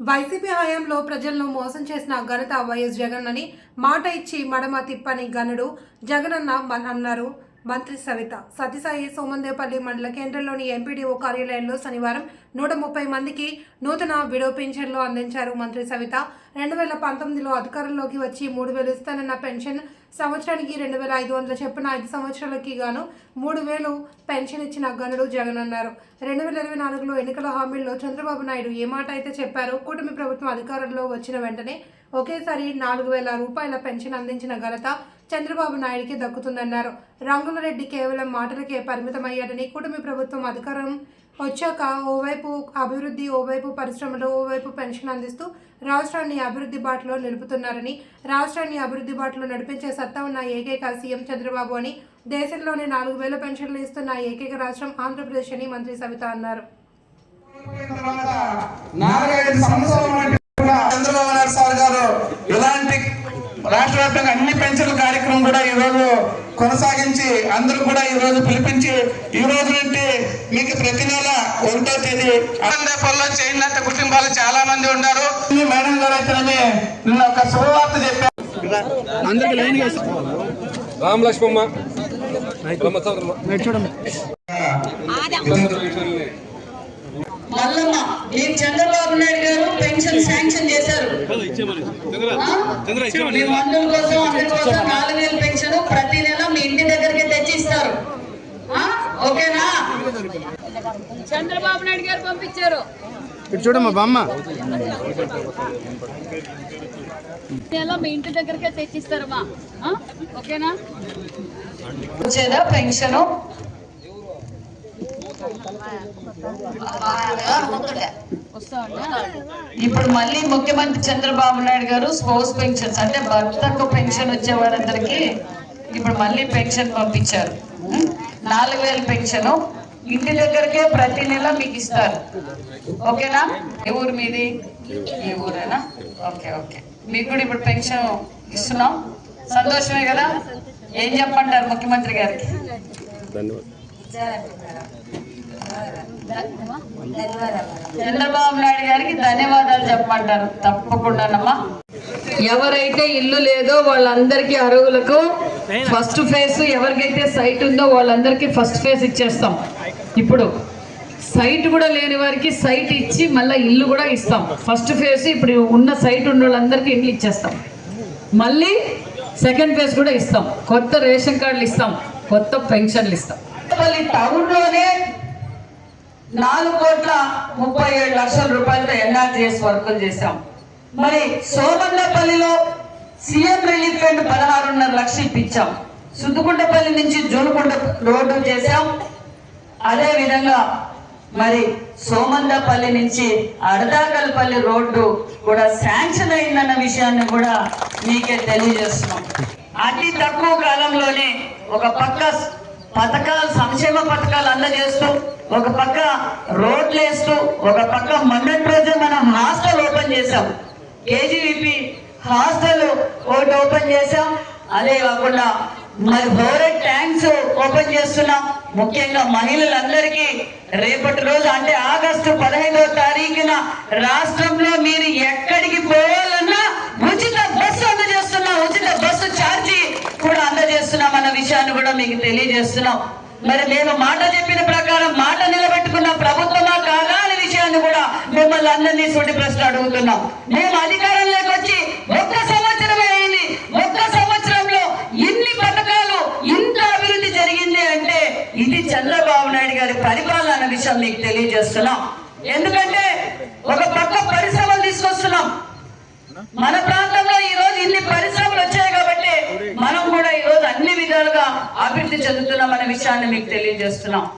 YCP హయాంలో ప్రజలను మోసం చేసిన ఘనత వైఎస్ జగన్ అని మాట ఇచ్చి మడమ తిప్పని గనుడు జగనన్న మన అన్నారు. మంత్రి సవిత. సత్యసాయి సోమందేపల్లి మండల కేంద్రంలోని ఎంపీడీఓ కార్యాలయంలో శనివారం నూట ముప్పై మందికి నూతన విడో పింఛన్లు అందించారు మంత్రి సవిత. రెండు వేల పంతొమ్మిదిలో అధికారంలోకి వచ్చి మూడు వేలు ఇస్తానన్న పెన్షన్ సంవత్సరానికి రెండు వేల ఐదు వందల చొప్పున ఐదు సంవత్సరాలకి గాను మూడు వేలు పెన్షన్ ఇచ్చిన గనుడు జగన్ అన్నారు. రెండు వేల ఇరవై నాలుగులో ఎన్నికల హామీల్లో చంద్రబాబు నాయుడు ఏ మాట అయితే చెప్పారో కూటమి ప్రభుత్వం అధికారంలో వచ్చిన వెంటనే ఒకేసారి నాలుగు వేల రూపాయల పెన్షన్ అందించిన ఘనత చంద్రబాబు నాయుడికి దక్కుతుందన్నారు. రంగులరెడ్డి కేవలం మాటలకే పరిమితమయ్యాడని కూటమి ప్రభుత్వం అధికారం వచ్చాక ఓవైపు అభివృద్ధి ఓవైపు పరిశ్రమలు ఓవైపు పెన్షన్ అందిస్తూ రాష్ట్రాన్ని అభివృద్ధి బాటలో నిలుపుతున్నారని రాష్ట్రాన్ని అభివృద్ధి బాటలో నడిపించే సత్తా ఉన్న ఏకైక సీఎం చంద్రబాబు అని దేశంలోనే నాలుగు వేల పెన్షన్లు ఇస్తున్న ఏకైక రాష్ట్రం ఆంధ్రప్రదేశ్ అని మంత్రి సవిత అన్నారు తర్వాత నాలుగైదు సంవత్సరాల నుండి కూడా చంద్రబాబు నాయుడు సార్ గారు ఇలాంటి రాష్ట్ర వ్యాప్తంగా అన్ని పెన్షన్ల కార్యక్రమం కూడా ఈ రోజు కొనసాగించి అందరూ కూడా ఈ రోజు పిలిపించి ఈ రోజు నుండి మీకు ప్రతి నెల ఒకటో తేదీ పనులు చేయనంత కుటుంబాలు చాలా మంది ఉన్నారు మేడం గారు అయితేనే నిన్న ఒక శుభవార్త చెప్పారు అందరికి లైన్ రామ్ లక్ష్మమ్మ బ్రహ్మచంద్రమ్మ మల్లమ్మ మీరు చంద్రబాబు నాయుడు గారు శాంక్షన్ చేశారు? మీ మందుల కోసం అందరి కోసం నాలుగు వేల పెన్షన్ ప్రతి నెల మీ ఇంటి దగ్గరికి తెచ్చి ఇస్తారు ఆ? ఓకేనా? చంద్రబాబు నాయుడు గారు పంపించారు. ఇటు చూడమ్మా బామ్మ. నెల మీ ఇంటి దగ్గరకే తెచ్చిస్తారమ్మా ఆ? ఓకేనా? వచ్చేదా పెన్షన్? ఇప్పుడు మళ్ళీ ముఖ్యమంత్రి చంద్రబాబు నాయుడు గారు స్పోర్ట్స్ పెన్షన్స్ అంటే భర్తకు పెన్షన్ వచ్చే వారందరికీ ఇప్పుడు మళ్ళీ పెన్షన్ పంపించారు? నాలుగు వేల పెన్షన్ ఇంటి దగ్గరకే ప్రతి నెల మీకు ఇస్తారు. ఓకేనా? ఏ ఊరు మీది? ఈ ఊరేనా? Okay okay. మీకు కూడా ఇప్పుడు పెన్షన్ ఇస్తున్నాం. సంతోషమే కదా? ఏం చెప్పంటారు ముఖ్యమంత్రి గారికి? చంద్రబాబు నాయుడు గారికి ధన్యవాదాలు చెప్పమంటారు. తప్పకుండానమ్మా. ఎవరైతే ఇల్లు లేదో వాళ్ళందరికీ అర్హులకు ఫస్ట్ ఫేజ్ ఎవరికైతే సైట్ ఉందో వాళ్ళందరికీ ఫస్ట్ ఫేజ్ ఇచ్చేస్తాం. ఇప్పుడు సైట్ కూడా లేని వారికి సైట్ ఇచ్చి మళ్ళీ ఇల్లు కూడా ఇస్తాం. ఫస్ట్ ఫేజ్ ఇప్పుడు ఉన్న సైట్ ఉన్న వాళ్ళందరికీ ఇల్లు ఇచ్చేస్తాం. మళ్ళీ సెకండ్ ఫేజ్ కూడా ఇస్తాం. కొత్త రేషన్ కార్డులు ఇస్తాం. కొత్త పెన్షన్లు ఇస్తాం. టౌన్లోనే నాలుగు కోట్ల ముప్పై ఏడు లక్షల రూపాయలతో ఎన్ఆర్జీఎస్ వర్కులు చేశాం. మరి సోమన్నపల్లిలో సీఎం రిలీఫ్ ఫండ్ పదహారున్నర లక్షలు ఇప్పించాం. సుద్దుకుంటపల్లి నుంచి జోనుకుంట రోడ్డు చేశాం. అదే విధంగా మరి సోమందపల్లి నుంచి అడదాకల్పల్లి రోడ్డు కూడా శాంక్షన్ అయిందన్న విషయాన్ని కూడా మీకే తెలియజేస్తున్నాం. అతి తక్కువ కాలంలోనే ఒక పక్క పథకాలు సంక్షేమ పథకాలు అందజేస్తూ ఒక పక్క రోడ్లు వేస్తూ ఒక పక్క మొన్నటి రోజే మనం హాస్టల్ ఓపెన్ చేసాం కేజీవిపి హాస్టల్ ఒకటి ఓపెన్ చేసాం అదే కాకుండా మరి హోరెడ్ ట్యాంక్స్ ఓపెన్ చేస్తున్నాం. ముఖ్యంగా మహిళలందరికీ రేపటి రోజు అంటే ఆగస్టు పదహైదవ తారీఖున రాష్ట్రంలో మీరు ఎక్కడికి పోయి విషయాన్ని కూడా మీకు తెలియజేస్తున్నాం. మరి మేము మాట చెప్పిన ప్రకారం మాట నిలబెట్టుకున్న ప్రభుత్వమా కాదా అనే విషయాన్ని కూడా మిమ్మల్ని అందరినీ సూటి ప్రశ్న అడుగుతున్నాం. మేము అధికారంలోకి వచ్చి ఒక్క సంవత్సరమే అయింది. ఒక్క సంవత్సరంలో ఇన్ని పథకాలు ఇంత అభివృద్ధి జరిగింది అంటే ఇది చంద్రబాబు నాయుడు గారి పరిపాలన అనే విషయం మీకు తెలియజేస్తున్నాం. ఎందుకంటే ఒక పక్క పరిశ్రమలు తీసుకొస్తున్నాం. మన కాబట్టి అభివృద్ధి చెందుతున్నాం అనే విషయాన్ని మీకు తెలియజేస్తున్నాం.